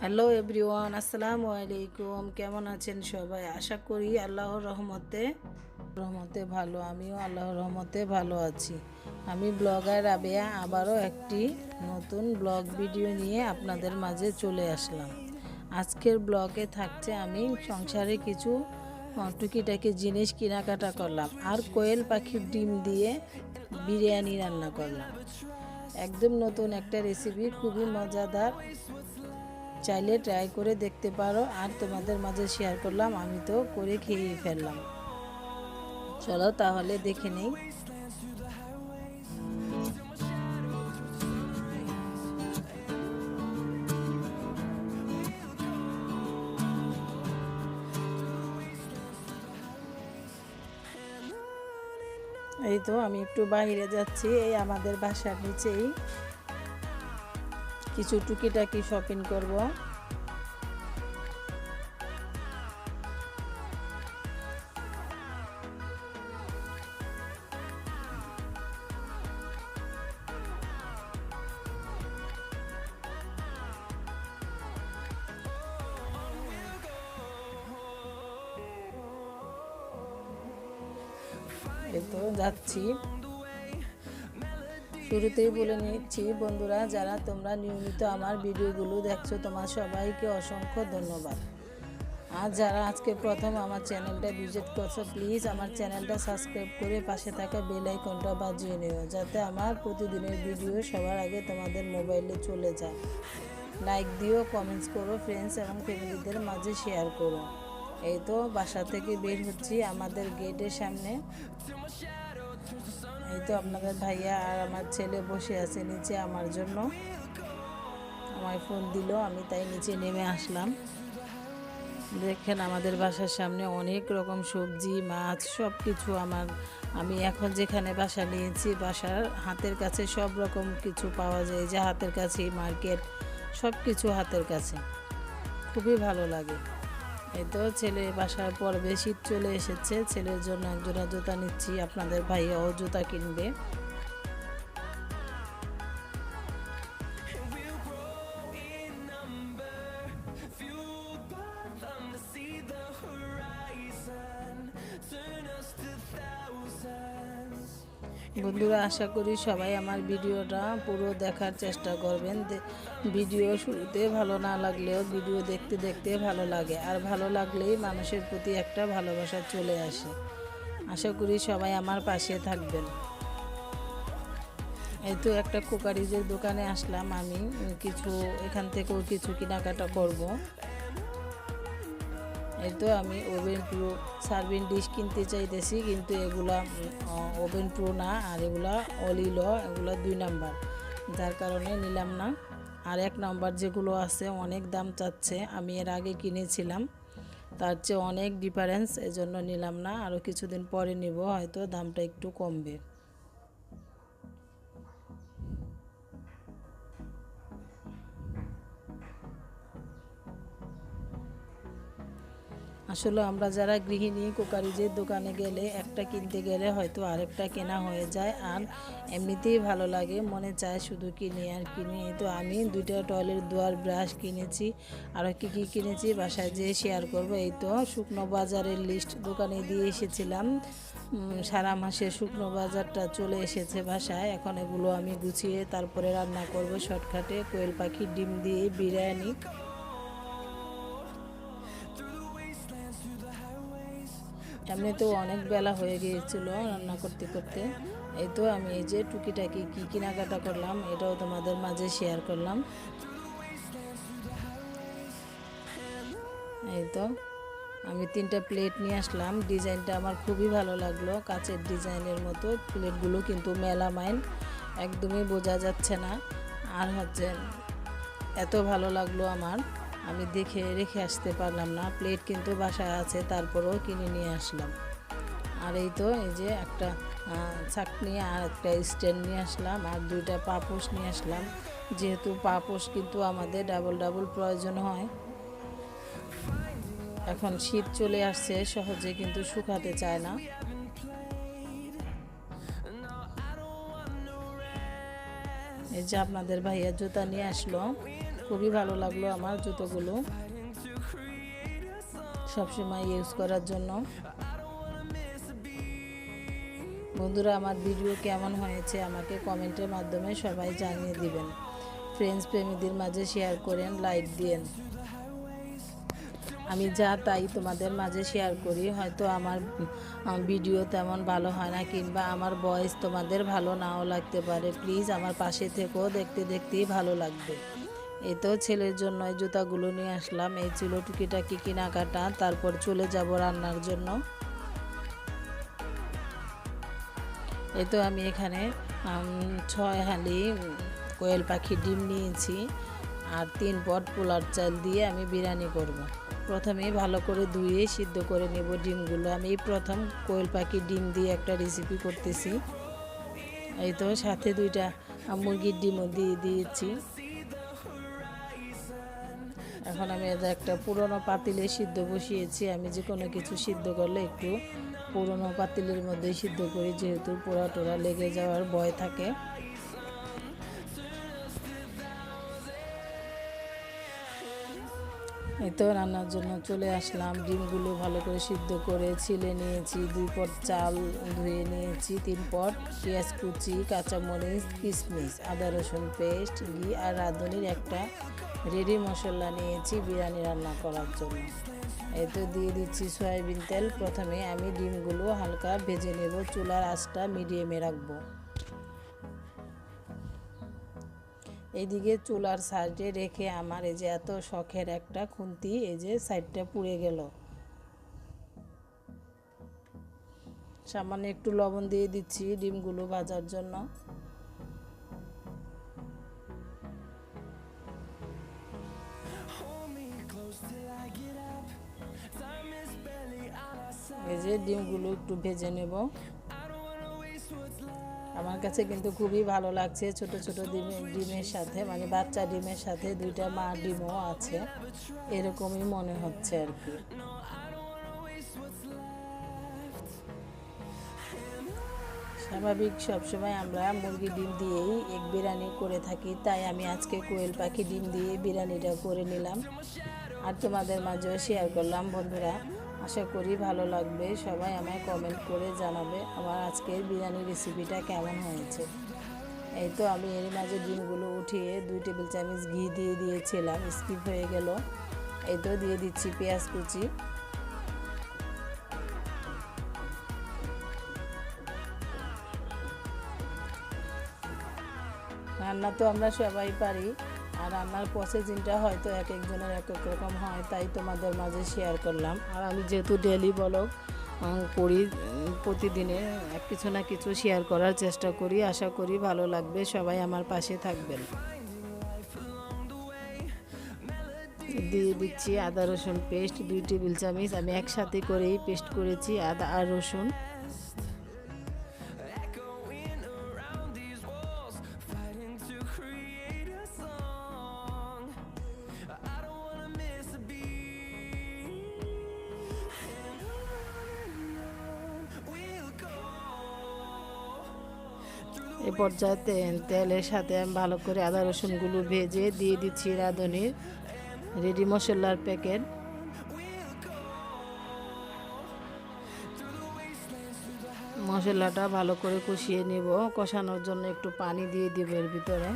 Hello everyone, আসসালামু আলাইকুম। কেমন আছেন সবাই? আশা করি আল্লাহর রহমতে রহমতে ভালো। আমিও আল্লাহর রহমতে ভালো আছি। আমি ব্লগার রাবেয়া, আবারও একটি নতুন ব্লগ ভিডিও নিয়ে আপনাদের মাঝে চলে আসলাম। আজকের ব্লগে থাকছে আমি সংসারে কিছু টুকিটাকি জিনিস কেনাকাটা করলাম আর কোয়েল পাখির ডিম দিয়ে বিরিয়ানি রান্না করলাম। একদম নতুন একটা রেসিপি খুবই মজাদার। চাইলে ট্রাই করে দেখতে পারো। আর তোমাদের মাঝে শেয়ার করলাম, আমি তো করে খেয়ে ফেললাম। চলো তাহলে দেখে নেই। এই তো আমি একটু বাইরে যাচ্ছি এই আমাদের বাসার নিচেই। কিছু টুকিটাকি শপিং করব। তো যাচ্ছি। শুরুতেই বলে নিচ্ছি, বন্ধুরা, যারা তোমরা নিয়মিত আমার ভিডিওগুলো দেখছ, তোমার সবাইকে অসংখ্য ধন্যবাদ। আর যারা আজকে প্রথম আমার চ্যানেলটা ভিজিট করছ, প্লিজ আমার চ্যানেলটা সাবস্ক্রাইব করে পাশে থাকা বেল আইকনটা বাজিয়ে নিও, যাতে আমার প্রতিদিনের ভিডিও সবার আগে তোমাদের মোবাইলে চলে যায়। লাইক দিও, কমেন্টস করো ফ্রেন্ডস এবং ফ্যামিলিদের মাঝে শেয়ার করো। এই তো বাসা থেকে বের হচ্ছি আমাদের গেটের সামনে। এই তো আপনাদের ভাইয়া আর আমার ছেলে বসে আছে নিচে আমার জন্য। আমায় ফোন দিল, আমি তাই নিচে নেমে আসলাম। দেখেন আমাদের বাসার সামনে অনেক রকম সবজি, মাছ সব কিছু আমার। আমি এখন যেখানে বাসা নিয়েছি, বাসার হাতের কাছে সব রকম কিছু পাওয়া যায়। যে হাতের কাছেই মার্কেট সব কিছু হাতের কাছে। খুবই ভালো লাগে। এই তো ছেলে বাসার পর বেশি চলে এসেছে। ছেলের জন্য একজোড়া জুতা নিচ্ছি। আপনাদের ভাইয়াও জুতা কিনবে। বন্ধুরা, আশা করি সবাই আমার ভিডিওটা পুরো দেখার চেষ্টা করবেন। ভিডিও শুরুতে ভালো না লাগলেও ভিডিও দেখতে দেখতে ভালো লাগে, আর ভালো লাগলেই মানুষের প্রতি একটা ভালোবাসা চলে আসে। আশা করি সবাই আমার পাশে থাকবেন। এই তো একটা কুকারিজের দোকানে আসলাম আমি, কিছু, এখান থেকেও কিছু কেনাকাটা করব। তো আমি ওভেন প্রো সার্ভিং ডিশ কিনতে চাইতেছি, কিন্তু এগুলা ওভেন প্রো না, আর এগুলা অলিল, এগুলো দুই নাম্বার। যার কারণে নিলাম না। আর এক নাম্বার যেগুলো আছে, অনেক দাম চাচ্ছে, আমি এর আগে কিনেছিলাম। তার চেয়ে অনেক ডিফারেন্স এজন্য নিলাম না। আরও কিছুদিন পরে নিব, হয়তো দামটা একটু কমবে। আসলে আমরা যারা গৃহিণী কুকারিজের দোকানে গেলে একটা কিনতে গেলে হয়তো আরেকটা কেনা হয়ে যায় আর এমনিতেই ভালো লাগে। মনে চায় শুধু কিনি আর কিনি। তো আমি দুইটা টয়লেট দুয়ার ব্রাশ কিনেছি আর কী কী কিনেছি বাসায় যেয়ে শেয়ার করব। এই তো শুকনো বাজারের লিস্ট দোকানে দিয়ে এসেছিলাম। সারা মাসে শুকনো বাজারটা চলে এসেছে বাসায়। এখন এগুলো আমি গুছিয়ে তারপরে রান্না করব। শর্টকাটে কোয়েল পাখির ডিম দিয়ে বিরিয়ানি। এমনিতেও অনেক বেলা হয়ে গিয়েছিল রান্না করতে করতে। এই তো আমি এই যে টুকিটাকি কী কেনাকাটা করলাম, এটাও তোমাদের মাঝে শেয়ার করলাম। এই তো আমি তিনটা প্লেট নিয়ে আসলাম। ডিজাইনটা আমার খুবই ভালো লাগল, কাচের ডিজাইনের মতো। প্লেটগুলো কিন্তু মেলামাইন, একদমই বোঝা যাচ্ছে না। আর হচ্ছে, এত ভালো লাগল আমার। আমি দেখে রেখে আসতে পারলাম না। প্লেট কিন্তু বাসায় আছে, তারপরেও কিনে নিয়ে আসলাম। আর এই তো, এই যে একটা চাটনি আর একটা স্ট্যান্ড নিয়ে আসলাম আর দুইটা পাপোশ নিয়ে আসলাম। যেহেতু পাপোশ কিন্তু আমাদের ডাবল ডাবল প্রয়োজন হয়। এখন শীত চলে আসছে, সহজে কিন্তু শুকাতে চায় না। এই যে আপনাদের ভাইয়া জুতা নিয়ে আসলো। খুবই ভালো লাগল আমার জুতোগুলো। সবসময় ইউজ করার জন্য। বন্ধুরা, আমার ভিডিও কেমন হয়েছে আমাকে কমেন্টের মাধ্যমে সবাই জানিয়ে দিবেন। ফ্রেন্ডস প্রেমীদের মাঝে শেয়ার করেন লাইক দিয়েন। আমি যা তাই তোমাদের মাঝে শেয়ার করি, হয়তো আমার ভিডিও তেমন ভালো হয় না, কিংবা আমার ভয়েস তোমাদের ভালো নাও লাগতে পারে। প্লিজ আমার পাশে থেকেও দেখতে দেখতেই ভালো লাগবে। এই তো ছেলের জন্য এই জুতাগুলো নিয়ে আসলাম। এই ছিল টুকিটাকি কেনাকাটা, তারপর চলে যাব রান্নার জন্য। এই তো আমি এখানে ছয় হালি কোয়েল পাখি ডিম নিয়েছি আর তিন পট পোলার চাল দিয়ে আমি বিরিয়ানি করব। প্রথমে ভালো করে ধুয়ে সিদ্ধ করে নেব ডিমগুলো। আমি প্রথম কোয়েল পাখি ডিম দিয়ে একটা রেসিপি করতেছি। এই তো সাথে দুইটা মুরগির ডিমও দিয়ে দিয়েছি। এখন আমি একটা পুরনো পাতিলে সিদ্ধ বসিয়েছি, আমি যে কোনো কিছু সিদ্ধ করলে একটু পুরনো পাতিলের মধ্যেই সিদ্ধ করি, যেহেতু পোড়া টোড়া লেগে যাওয়ার ভয় থাকে। তো রান্নার জন্য চলে আসলাম। ডিমগুলো ভালো করে সিদ্ধ করে ছিলে নিয়েছি। দুই পট চাল ধুয়ে নিয়েছি, তিন পট পেঁয়াজ কুচি, কাঁচামরিচ কিশমিশ আদা রসুন পেস্ট, ঘি আর রাঁধুনির একটা রেডি মশলা নিয়েছি বিরিয়ানি রান্না করার জন্য। এই তো দিয়ে দিচ্ছি সয়াবিন তেল। প্রথমে আমি ডিমগুলো হালকা ভেজে নেব। চুলার আঁচটা মিডিয়ামে রাখব। এইদিকে চুলার সাইডে রেখে আমার এই যে এত শখের একটা খুন্তি, এই যে সাইডটা পুড়ে গেল। সামান্য একটু লবণ দিয়ে দিচ্ছি ডিমগুলো ভাজার জন্য। এই যে ডিমগুলো একটু ভেজে নেব। আমার কাছে কিন্তু খুবই ভালো লাগছে ছোট ছোট ডিমের সাথে মানে বাচ্চা ডিমের সাথে দুইটা মা ডিমও আছে, এরকমই মনে হচ্ছে আর কি। স্বাভাবিক সবসময় আমরা মুরগি ডিম দিয়েই এক বিরিয়ানি করে থাকি, তাই আমি আজকে কোয়েল পাখি ডিম দিয়ে বিরিয়ানিটা করে নিলাম। আর তোমাদের মাঝেও শেয়ার করলাম, বন্ধুরা। আশা করি ভালো লাগবে। সবাই আমায় কমেন্ট করে জানাবে আমার আজকের বিরিয়ানি রেসিপিটা কেমন হয়েছে। এই তো আমি এর মাঝে ডিমগুলো উঠিয়ে দুই টেবিল চামচ ঘি দিয়ে দিয়েছিলাম স্কিপ হয়ে গেল। এই তো দিয়ে দিচ্ছি পেঁয়াজ কুচি। রান্না তো আমরা সবাই পারি। আর রান্নার প্রসেসিংটা হয়তো এক একজনের এক এক রকম হয়, তাই তোমাদের মাঝে শেয়ার করলাম। আর আমি যেহেতু ডেলি ব্লগ করি প্রতিদিনে কিছু না কিছু শেয়ার করার চেষ্টা করি। আশা করি ভালো লাগবে, সবাই আমার পাশে থাকবেন। দিয়ে দিচ্ছি আদা রসুন পেস্ট দুই টেবিল চামচ। আমি একসাথে করেই পেস্ট করেছি আদা আর রসুন। এ পর্যায়ে তেলের সাথে আমি ভালো করে আদা রসুনগুলো ভেজে দিয়ে দিচ্ছি রাঁধুনির রেডি মশলার প্যাকেট। মশলাটা ভালো করে কষিয়ে নিব। কষানোর জন্য একটু পানি দিয়ে দিব এর ভিতরে।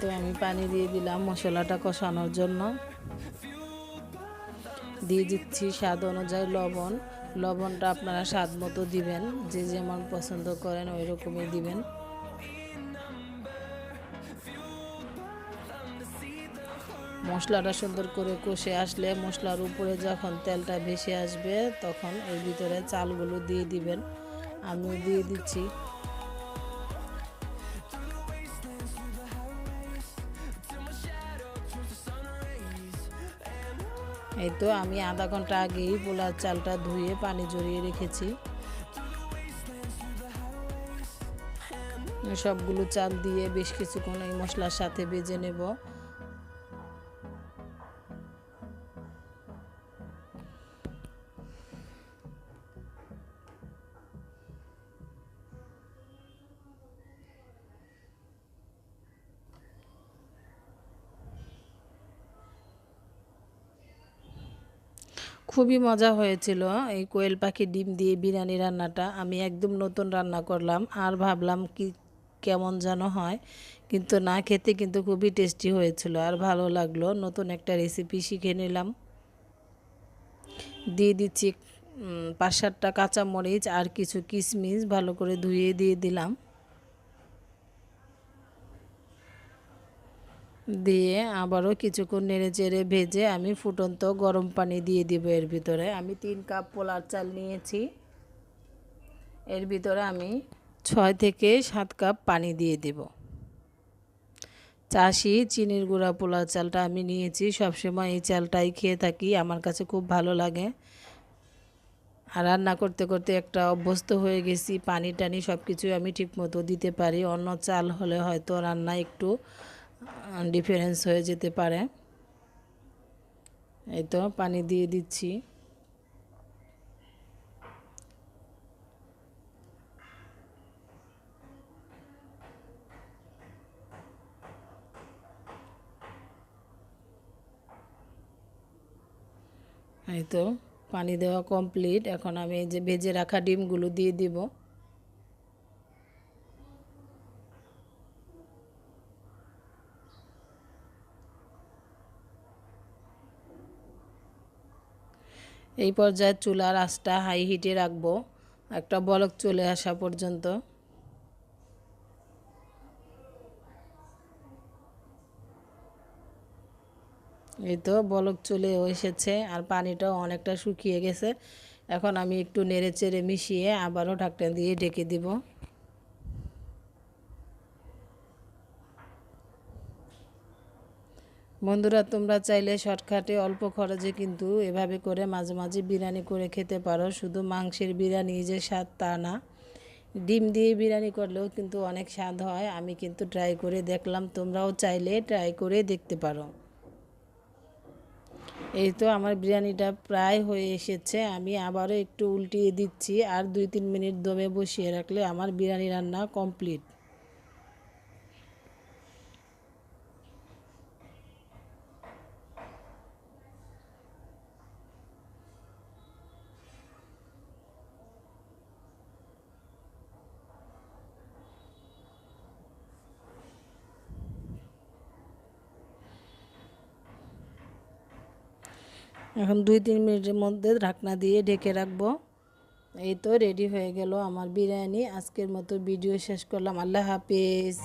তো আমি পানি দিয়ে দিলাম মশলাটা কষানোর জন্য। দিয়ে দিচ্ছি স্বাদ অনুযায়ী লবণ। লবণটা আপনারা স্বাদ মতো দিবেন, যে যেমন পছন্দ করেন ওই রকমই দিবেন। মশলাটা সুন্দর করে কষে আসলে মশলার উপরে যখন তেলটা ভেসে আসবে, তখন এর ভিতরে চালগুলো দিয়ে দিবেন। আমি দিয়ে দিচ্ছি এই তো আমি আধা ঘণ্টা আগেই পোলার চালটা ধুয়ে পানি জড়িয়ে রেখেছি। সবগুলো চাল দিয়ে বেশ কিছুক্ষণ এই মশলার সাথে বেজে নেব। খুবই মজা হয়েছিল এই কোয়েল পাখি ডিম দিয়ে বিরিয়ানি রান্নাটা। আমি একদম নতুন রান্না করলাম, আর ভাবলাম কি কেমন যেন হয়, কিন্তু না খেতে কিন্তু খুবই টেস্টি হয়েছিল, আর ভালো লাগল। নতুন একটা রেসিপি শিখে নিলাম। দিয়ে দিচ্ছি পাঁচ সাতটা কাঁচামরিচ আর কিছু কিশমিশ ভালো করে ধুয়ে দিয়ে দিলাম। দিয়ে আবারও কিছুক্ষণ নেড়ে চেড়ে ভেজে আমি ফুটন্ত গরম পানি দিয়ে দিব এর ভিতরে। আমি তিন কাপ পোলার চাল নিয়েছি। এর ভিতরে আমি ছয় থেকে সাত কাপ পানি দিয়ে দেব। চাষি চিনির গুঁড়া পোলার চালটা আমি নিয়েছি। সবসময় এই চালটাই খেয়ে থাকি, আমার কাছে খুব ভালো লাগে। আর রান্না করতে করতে একটা অভ্যস্ত হয়ে গেছি, পানি টানি সব কিছুই আমি ঠিকমতো দিতে পারি। অন্য চাল হলে হয়তো রান্না একটু ডিফারেন্স হয়ে যেতে পারে। এই তো পানি দিয়ে দিচ্ছি। এই তো পানি দেওয়া কমপ্লিট এখন আমি এই যে ভেজে রাখা ডিমগুলো দিয়ে দিব। এই পর্যায়ে চুলার আঁচটা হাই হিটে রাখব। একটা বলক চলে আসা পর্যন্ত। এই তো বলক চলে এসেছে আর পানিটাও অনেকটা শুকিয়ে গেছে। এখন আমি একটু নেড়ে চেড়ে মিশিয়ে আবারও ঢাকটা দিয়ে ঢেকে দিব। বন্ধুরা, তোমরা চাইলে শর্টকাটে অল্প খরচে কিন্তু এভাবে করে মাঝে মাঝে বিরিয়ানি করে খেতে পারো। শুধু মাংসের বিরিয়ানি যে স্বাদ তা না, ডিম দিয়ে বিরিয়ানি করলেও কিন্তু অনেক স্বাদ হয়। আমি কিন্তু ট্রাই করে দেখলাম, তোমরাও চাইলে ট্রাই করে দেখতে পারো। এই তো আমার বিরিয়ানিটা প্রায় হয়ে এসেছে। আমি আবারও একটু উল্টিয়ে দিচ্ছি, আর দুই তিন মিনিট দমে বসিয়ে রাখলে আমার বিরিয়ানি রান্না কমপ্লিট। এখন দুই, তিন মিনিটের মধ্যে ঢাকনা দিয়ে ঢেকে রাখব। এই তো রেডি হয়ে গেল আমার বিরিয়ানি। আজকের মতো ভিডিও শেষ করলাম। আল্লাহ হাফিজ।